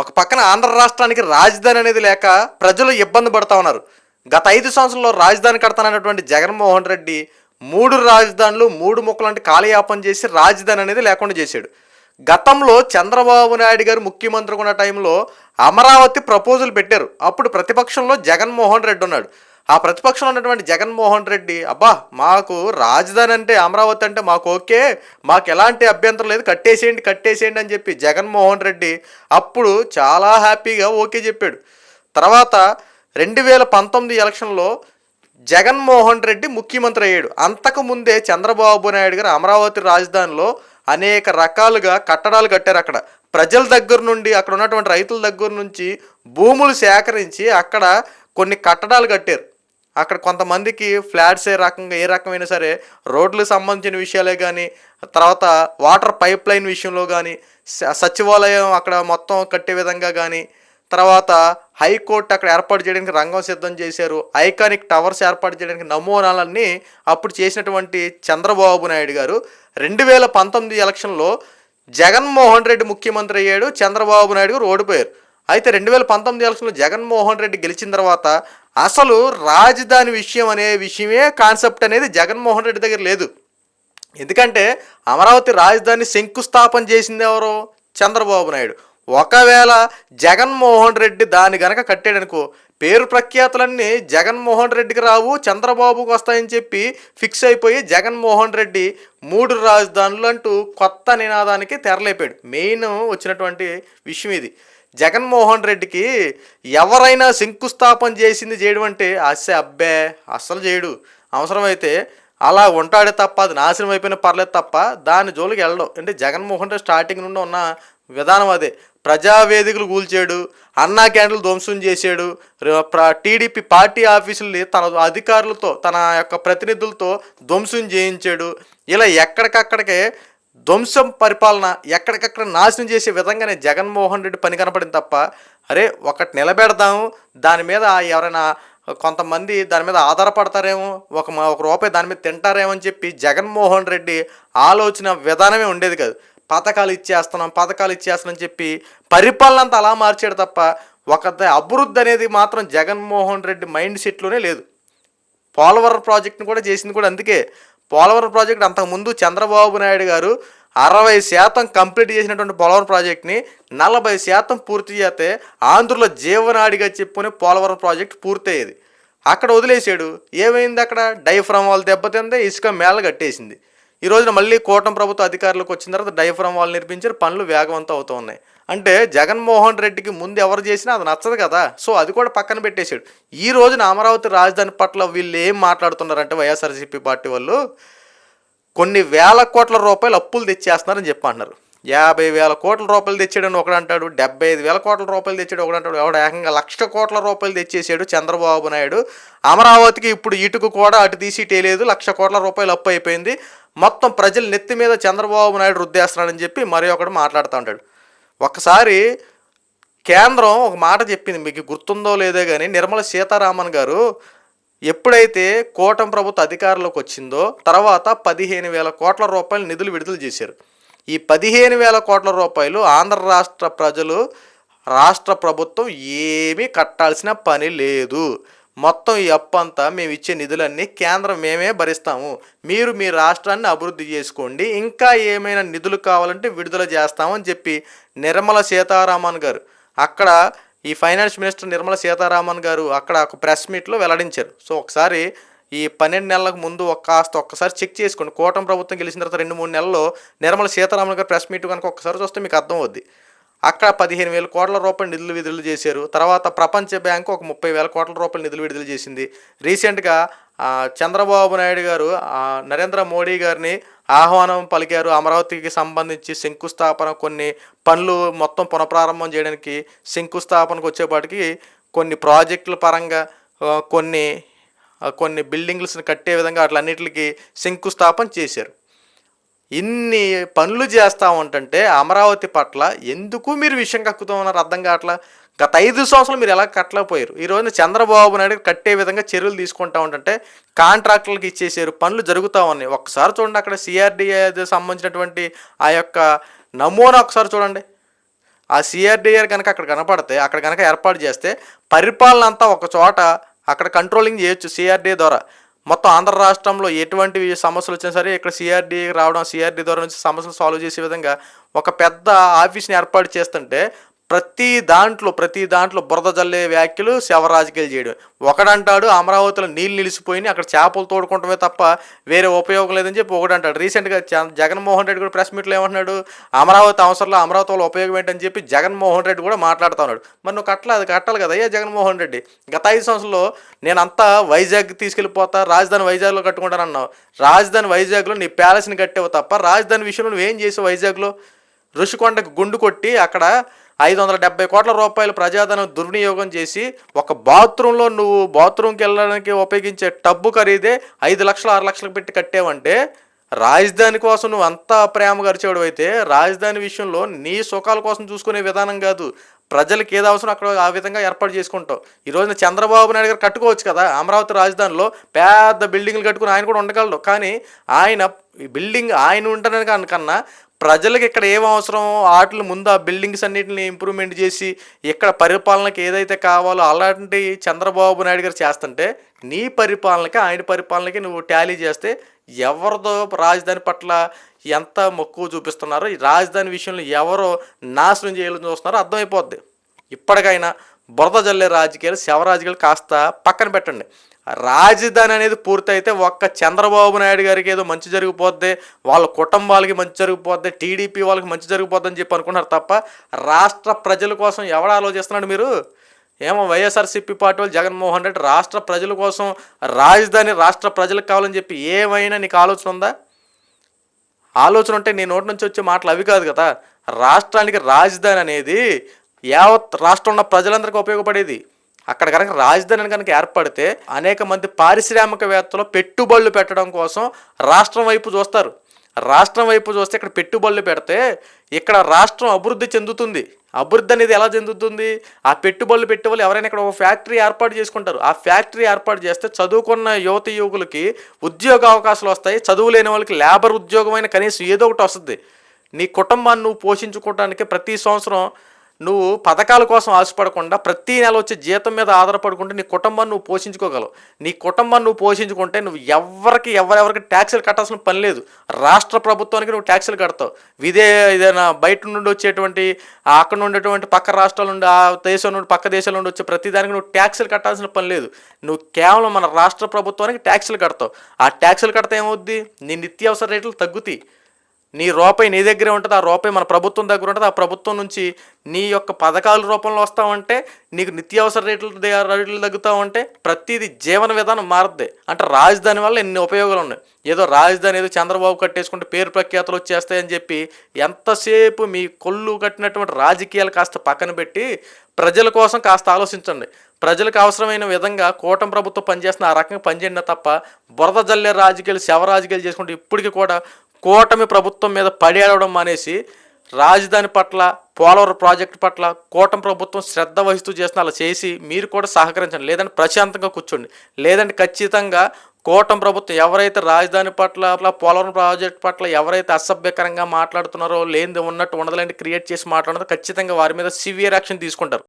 ఒక పక్కన ఆంధ్ర రాష్ట్రానికి రాజధాని అనేది లేక ప్రజలు ఇబ్బంది పడతా ఉన్నారు. గత ఐదు సంవత్సరంలో రాజధాని కడతానన్నటువంటి జగన్మోహన్ రెడ్డి మూడు రాజధానులు మూడు ముక్కలంటి కాలయాపన చేసి రాజధాని అనేది లేకుండా చేశాడు. గతంలో చంద్రబాబు నాయుడు గారు ముఖ్యమంత్రి ఉన్న టైంలో అమరావతి ప్రపోజల్ పెట్టారు. అప్పుడు ప్రతిపక్షంలో జగన్మోహన్ రెడ్డి ఉన్నాడు. ఆ ప్రతిపక్షంలో ఉన్నటువంటి జగన్మోహన్ రెడ్డి అబ్బా మాకు రాజధాని అంటే అమరావతి అంటే మాకు ఓకే మాకు ఎలాంటి అభ్యంతరం లేదు కట్టేసేయండి కట్టేసేయండి అని చెప్పి జగన్మోహన్ రెడ్డి అప్పుడు చాలా హ్యాపీగా ఓకే చెప్పాడు. తర్వాత రెండు వేల పంతొమ్మిది ఎలక్షన్లో జగన్మోహన్ రెడ్డి ముఖ్యమంత్రి అయ్యాడు. అంతకు ముందే చంద్రబాబు నాయుడు గారు అమరావతి రాజధానిలో అనేక రకాలుగా కట్టడాలు కట్టారు అక్కడ. ప్రజల దగ్గర నుండి అక్కడ ఉన్నటువంటి రైతుల దగ్గర నుంచి భూములు సేకరించి అక్కడ కొన్ని కట్టడాలు కట్టారు. అక్కడ కొంతమందికి ఫ్లాట్స్ ఏ రకంగా ఏ రకమైన సరే రోడ్లకు సంబంధించిన విషయాలే కానీ తర్వాత వాటర్ పైప్ లైన్ విషయంలో కానీ స- సచివాలయం అక్కడ మొత్తం కట్టే విధంగా కానీ తర్వాత హైకోర్టు అక్కడ ఏర్పాటు చేయడానికి రంగం సిద్ధం చేశారు. ఐకానిక్ టవర్స్ ఏర్పాటు చేయడానికి నమూనాలన్నీ అప్పుడు చేసినటువంటి చంద్రబాబు నాయుడు గారు. రెండు వేల పంతొమ్మిది ఎలక్షన్లో జగన్మోహన్ రెడ్డి ముఖ్యమంత్రి అయ్యాడు చంద్రబాబు నాయుడు గారు ఓడిపోయారు. అయితే రెండు వేల పంతొమ్మిది ఎలక్షన్లో జగన్మోహన్ రెడ్డి గెలిచిన తర్వాత అసలు రాజధాని విషయం అనే విషయమే కాన్సెప్ట్ అనేది జగన్మోహన్ రెడ్డి దగ్గర లేదు. ఎందుకంటే అమరావతి రాజధాని శంకుస్థాపన చేసింది ఎవరు? చంద్రబాబు నాయుడు. ఒకవేళ జగన్మోహన్ రెడ్డి దాని గనక కట్టాడనుకో పేరు ప్రఖ్యాతులన్నీ జగన్మోహన్ రెడ్డికి రావు చంద్రబాబుకు వస్తాయని చెప్పి ఫిక్స్ అయిపోయి జగన్మోహన్ రెడ్డి మూడు రాజధానులు అంటూ కొత్త నినాదానికి తెరలేపాడు. మెయిన్ వచ్చినటువంటి విషయం ఇది. జగన్మోహన్ రెడ్డికి ఎవరైనా శంకుస్థాపన చేసింది చేయడం అంటే అస్సే అబ్బే అస్సలు చేయడు. అవసరమైతే అలా ఉంటాడే తప్ప అది నాశనం అయిపోయినా పర్లేదు తప్ప దాని జోలికి వెళ్ళడం. అంటే జగన్మోహన్ రెడ్డి స్టార్టింగ్ నుండి ఉన్న విధానం అదే. ప్రజావేదికలు కూల్చాడు అన్నా క్యాండిల్ ధ్వంసం చేశాడు టీడీపీ పార్టీ ఆఫీసుల్ని తన అధికారులతో తన యొక్క ప్రతినిధులతో ధ్వంసం చేయించాడు. ఇలా ఎక్కడికక్కడికే ధ్వంసం పరిపాలన ఎక్కడికక్కడ నాశనం చేసే విధంగానే జగన్మోహన్ రెడ్డి పని కనపడింది తప్ప అరే ఒకటి నిలబెడదాము దాని మీద ఎవరైనా కొంతమంది దాని మీద ఆధారపడతారేమో ఒక ఒక రూపాయి దాని మీద తింటారేమో అని చెప్పి జగన్మోహన్ రెడ్డి ఆలోచన విధానమే ఉండేది కాదు. పథకాలు ఇచ్చేస్తున్నాం పథకాలు ఇచ్చేస్తున్నాం చెప్పి పరిపాలన అంతా అలా మార్చాడు తప్ప ఒక అభివృద్ధి అనేది మాత్రం జగన్మోహన్ రెడ్డి మైండ్ సెట్లోనే లేదు. పోలవరం ప్రాజెక్ట్ని కూడా చేసింది కూడా అందుకే. పోలవరం ప్రాజెక్ట్ అంతకుముందు చంద్రబాబు నాయుడు గారు అరవై శాతం కంప్లీట్ చేసినటువంటి పోలవరం ప్రాజెక్ట్ని నలభై శాతం పూర్తి చేస్తే ఆంధ్రలో జీవనాడిగా చెప్పుకునే పోలవరం ప్రాజెక్ట్ పూర్తయ్యేది. అక్కడ వదిలేసాడు ఏమైంది అక్కడ? డైఫ్రామ్ వాళ్ళు దెబ్బతిందే ఇసుక మేళ కట్టేసింది ఈ రోజున మళ్ళీ కూటమి ప్రభుత్వ అధికారులకు వచ్చిన తర్వాత డైఫ్రమ్ వాళ్ళు నిర్మించారు పనులు వేగవంతం అవుతూ ఉన్నాయి. అంటే జగన్మోహన్ రెడ్డికి ముందు ఎవరు చేసినా అది నచ్చదు కదా. సో అది కూడా పక్కన పెట్టేశాడు. ఈ రోజున అమరావతి రాజధాని పట్ల వీళ్ళు ఏం మాట్లాడుతున్నారంటే వైఎస్ఆర్సీపీ పార్టీ వాళ్ళు కొన్ని వేల కోట్ల రూపాయలు అప్పులు తెచ్చేస్తున్నారని చెప్పి అంటున్నారు. యాభై వేల కోట్ల రూపాయలు తెచ్చాడని ఒకడు అంటాడు డెబ్బై ఐదు వేల కోట్ల రూపాయలు తెచ్చాడు ఒకడు అంటాడు ఎవడు ఏకంగా లక్ష కోట్ల రూపాయలు తెచ్చేసాడు చంద్రబాబు నాయుడు. అమరావతికి ఇప్పుడు ఇటుకు కూడా అటు తీసి ఇటేలేదు లక్ష కోట్ల రూపాయలు అప్పు అయిపోయింది. మొత్తం ప్రజల నెత్తి మీద చంద్రబాబు నాయుడు రుద్దేస్తున్నాడని చెప్పి మరి ఒకడు మాట్లాడుతూ ఉంటాడు. ఒకసారి కేంద్రం ఒక మాట చెప్పింది మీకు గుర్తుందో లేదో కానీ నిర్మల సీతారామన్ గారు ఎప్పుడైతే కూటమి ప్రభుత్వ అధికారంలోకి వచ్చిందో తర్వాత పదిహేను వేల కోట్ల రూపాయలు నిధులు విడుదల చేశారు. ఈ పదిహేను వేల కోట్ల రూపాయలు ఆంధ్ర రాష్ట్ర ప్రజలు రాష్ట్ర ప్రభుత్వం ఏమీ కట్టాల్సిన పని లేదు. మొత్తం ఈ అప్పు అంతా మేము ఇచ్చే నిధులన్నీ కేంద్రం మేమే భరిస్తాము. మీరు మీ రాష్ట్రాన్ని అభివృద్ధి చేసుకోండి. ఇంకా ఏమైనా నిధులు కావాలంటే విడుదల చేస్తామని చెప్పి నిర్మల సీతారామన్ గారు అక్కడ ఈ ఫైనాన్స్ మినిస్టర్ నిర్మల సీతారామన్ గారు అక్కడ ఒక ప్రెస్ మీట్లో వెల్లడించారు. సో ఒకసారి ఈ పన్నెండు నెలలకు ముందు ఒక కాస్త ఒక్కసారి చెక్ చేసుకోండి. కూటమి ప్రభుత్వం గెలిచిన తర్వాత రెండు మూడు నెలల్లో నిర్మల సీతారామన్ గారు ప్రెస్ మీట్ కనుక ఒక్కసారి చూస్తే మీకు అర్థం అవుద్ది అక్కడ పదిహేను వేల కోట్ల రూపాయలు నిధులు విడుదల చేశారు. తర్వాత ప్రపంచ బ్యాంకు ఒక ముప్పై వేల కోట్ల రూపాయలు నిధులు విడుదల చేసింది. రీసెంట్గా చంద్రబాబు నాయుడు గారు నరేంద్ర మోడీ గారిని ఆహ్వానం పలికారు. అమరావతికి సంబంధించి శంకుస్థాపన కొన్ని పనులు మొత్తం పునఃప్రారంభం చేయడానికి శంకుస్థాపనకు వచ్చేపాటికి కొన్ని ప్రాజెక్టుల పరంగా కొన్ని కొన్ని బిల్డింగ్స్ని కట్టే విధంగా అట్లన్నిటికి శంకుస్థాపన చేశారు. ఇన్ని పనులు చేస్తా ఉంటుంటే అమరావతి పట్ల ఎందుకు మీరు విషయం కక్కుతూ ఉన్నారు అర్థం కావట్లా? గత ఐదు సంవత్సరాలు మీరు ఎలా కట్టలేకపోయారు? ఈ రోజున చంద్రబాబు నాయుడు కట్టే విధంగా చర్యలు తీసుకుంటా ఉంటుంటే కాంట్రాక్టులకు ఇచ్చేసారు పనులు జరుగుతూ ఉన్నాయి. ఒక్కసారి చూడండి అక్కడ సిఆర్డిఏ సంబంధించినటువంటి ఆ యొక్క నమూనా ఒకసారి చూడండి. ఆ సిఆర్డిఏ కనుక అక్కడ కనపడితే అక్కడ కనుక ఏర్పాటు చేస్తే పరిపాలన అంతా ఒక చోట అక్కడ కంట్రోలింగ్ చేయొచ్చు సిఆర్డీఏ ద్వారా. మొత్తం ఆంధ్ర రాష్ట్రంలో ఎటువంటి సమస్యలు వచ్చినా సరే ఇక్కడ సిఆర్డీ రావడం సిఆర్డీ ద్వారా నుంచి సమస్యలు సాల్వ్ చేసే విధంగా ఒక పెద్ద ఆఫీస్ని ఏర్పాటు చేస్తుంటే ప్రతి దాంట్లో ప్రతి దాంట్లో బురద జల్లే వ్యాఖ్యలు శవరాజకీయాలు చేయడం. ఒకడంటాడు అమరావతిలో నీళ్ళు నిలిచిపోయి అక్కడ చేపలు తోడుకుంటమే తప్ప వేరే ఉపయోగం లేదని చెప్పి ఒకడంటాడు. రీసెంట్గా జగన్మోహన్ రెడ్డి కూడా ప్రెస్ మీట్లో ఏమంటున్నాడు? అమరావతి అవసరంలో అమరావతి వల్ల ఉపయోగం ఏంటని చెప్పి జగన్మోహన్ రెడ్డి కూడా మాట్లాడుతూ ఉన్నాడు. మరి నువ్వు కట్టలేదు అది కట్టాలి కదా అయ్యా జగన్మోహన్ రెడ్డి. గత ఐదు సంవత్సరంలో నేనంతా వైజాగ్ తీసుకెళ్ళిపోతా రాజధాని వైజాగ్లో కట్టుకుంటానన్నావు. రాజధాని వైజాగ్లో నీ ప్యాలెస్ని కట్టేవు తప్ప రాజధాని విషయంలో నువ్వేం చేసావు వైజాగ్లో? ఋషికొండకు గుండు కొట్టి అక్కడ ఐదు వందల డెబ్బై కోట్ల రూపాయలు ప్రజాధనం దుర్వినియోగం చేసి ఒక బాత్రూంలో నువ్వు బాత్రూమ్కి వెళ్ళడానికి ఉపయోగించే టబ్బు ఖరీదే ఐదు లక్షలు ఆరు లక్షలకు పెట్టి కట్టావంటే రాజధాని కోసం నువ్వు అంతా ప్రేమ గరిచేవాడు అయితే రాజధాని విషయంలో నీ సుఖాల కోసం చూసుకునే విధానం కాదు. ప్రజలకు ఏది అవసరం అక్కడ ఆ విధంగా ఏర్పాటు చేసుకుంటావు. ఈ రోజున చంద్రబాబు నాయుడు గారు కట్టుకోవచ్చు కదా అమరావతి రాజధానిలో పెద్ద బిల్డింగ్లు కట్టుకుని ఆయన కూడా ఉండగలడు. కానీ ఆయన బిల్డింగ్ ఆయన ఉండడానికి కన్నా ప్రజలకు ఇక్కడ ఏం అవసరం? వాటిని ముందు ఆ బిల్డింగ్స్ అన్నిటిని ఇంప్రూవ్మెంట్ చేసి ఇక్కడ పరిపాలనకి ఏదైతే కావాలో అలాంటి చంద్రబాబు నాయుడు గారు చేస్తుంటే నీ పరిపాలనకి ఆయన పరిపాలనకి నువ్వు టాలీ చేస్తే ఎవరిదో రాజధాని పట్ల ఎంత మక్కువ చూపిస్తున్నారో ఈ రాజధాని విషయంలో ఎవరో నాశనం చేయాలని చూస్తున్నారో అర్థమైపోద్ది. ఇప్పటికైనా బురద జల్లే రాజకీయాలు శవ రాజకీయాలు కాస్త పక్కన పెట్టండి. రాజధాని అనేది పూర్తయితే ఒక్క చంద్రబాబు నాయుడు గారికి ఏదో మంచి జరిగిపోద్ది వాళ్ళ కుటుంబాలకి మంచి జరిగిపోద్ది టీడీపీ వాళ్ళకి మంచి జరిగిపోద్ది అని చెప్పి అనుకున్నారు తప్ప రాష్ట్ర ప్రజల కోసం ఎవడు ఆలోచిస్తున్నాడు మీరు? ఏమో వైఎస్ఆర్సీపీ పార్టీ వాళ్ళు జగన్మోహన్ రెడ్డి రాష్ట్ర ప్రజల కోసం రాజధాని రాష్ట్ర ప్రజలకు కావాలని చెప్పి ఏమైనా నీకు ఆలోచన ఉందా? ఆలోచన ఉంటే నీ నోటి నుంచి వచ్చే మాటలు అవి కాదు కదా. రాష్ట్రానికి రాజధాని అనేది యావత్ రాష్ట్రం ఉన్న ప్రజలందరికీ ఉపయోగపడేది. అక్కడ కనుక రాజధానిని కనుక ఏర్పడితే అనేక మంది పారిశ్రామికవేత్తలు పెట్టుబడులు పెట్టడం కోసం రాష్ట్రం వైపు చూస్తారు. రాష్ట్రం వైపు చూస్తే ఇక్కడ పెట్టుబడులు పెడితే ఇక్కడ రాష్ట్రం అభివృద్ధి చెందుతుంది. అభివృద్ధి అనేది ఎలా చెందుతుంది? ఆ పెట్టుబడులు పెట్టే వాళ్ళు ఎవరైనా ఇక్కడ ఒక ఫ్యాక్టరీ ఏర్పాటు చేసుకుంటారు. ఆ ఫ్యాక్టరీ ఏర్పాటు చేస్తే చదువుకున్న యువత యువకులకి ఉద్యోగ అవకాశాలు వస్తాయి. చదువు లేని వాళ్ళకి లేబర్ ఉద్యోగమైన కనీసం ఏదో ఒకటి వస్తుంది. నీ కుటుంబాన్ని నువ్వు పోషించుకోవడానికి ప్రతి సంవత్సరం నువ్వు పథకాల కోసం ఆశపడకుండా ప్రతి నెల వచ్చే జీతం మీద ఆధారపడుకుంటే నీ కుటుంబాన్ని నువ్వు పోషించుకోగలవు. నీ కుటుంబాన్ని నువ్వు పోషించుకుంటే నువ్వు ఎవరికి ఎవరెవరికి ట్యాక్సులు కట్టాల్సిన పని లేదు. రాష్ట్ర ప్రభుత్వానికి నువ్వు ట్యాక్సులు కడతావు. ఇదే ఏదైనా బయట నుండి వచ్చేటువంటి అక్కడ ఉండేటువంటి పక్క రాష్ట్రాల నుండి ఆ దేశం నుండి పక్క దేశాల నుండి వచ్చే ప్రతి దానికి నువ్వు ట్యాక్సులు కట్టాల్సిన పని లేదు. నువ్వు కేవలం మన రాష్ట్ర ప్రభుత్వానికి ట్యాక్సులు కడతావు. ఆ ట్యాక్సులు కడితే ఏమవుద్ది? నీ నిత్యావసర రేట్లు తగ్గుతాయి. నీ రూపాయి నీ దగ్గరే ఉంటుంది ఆ రూపాయి మన ప్రభుత్వం దగ్గర ఉంటుంది ఆ ప్రభుత్వం నుంచి నీ యొక్క పథకాల రూపంలో వస్తామంటే నీకు నిత్యావసర రేట్లు రేట్లు రేట్లు తగ్గుతావంటే ప్రతిదీ జీవన విధానం మారుద్ది. అంటే రాజధాని వల్ల ఎన్ని ఉపయోగాలు ఉన్నాయి? ఏదో రాజధాని ఏదో చంద్రబాబు కట్టేసుకుంటే పేరు ప్రఖ్యాతలు వచ్చేస్తాయని చెప్పి ఎంతసేపు మీ కొల్లు కట్టినటువంటి రాజకీయాలు కాస్త పక్కన పెట్టి ప్రజల కోసం కాస్త ఆలోచించండి. ప్రజలకు అవసరమైన విధంగా కూటమి ప్రభుత్వం పనిచేస్తున్న ఆ రకంగా పనిచేయండి తప్ప బురద జల్లే రాజకీయాలు శవ రాజకీయాలు చేసుకుంటే ఇప్పటికీ కూడా కూటమి ప్రభుత్వం మీద పడేయడం మానేసి రాజధాని పట్ల పోలవరం ప్రాజెక్టు పట్ల కూటమి ప్రభుత్వం శ్రద్ధ వహిస్తూ చేసిన అలా చేసి మీరు కూడా సహకరించండి. లేదంటే ప్రశాంతంగా కూర్చోండి. లేదంటే ఖచ్చితంగా కూటమి ప్రభుత్వం ఎవరైతే రాజధాని పట్ల అట్లా పోలవరం ప్రాజెక్ట్ పట్ల ఎవరైతే అసభ్యకరంగా మాట్లాడుతున్నారో లేనిది ఉన్నట్టు ఉండదులేంటి క్రియేట్ చేసి మాట్లాడుతున్నారో ఖచ్చితంగా వారి మీద సివియర్ యాక్షన్ తీసుకుంటారు.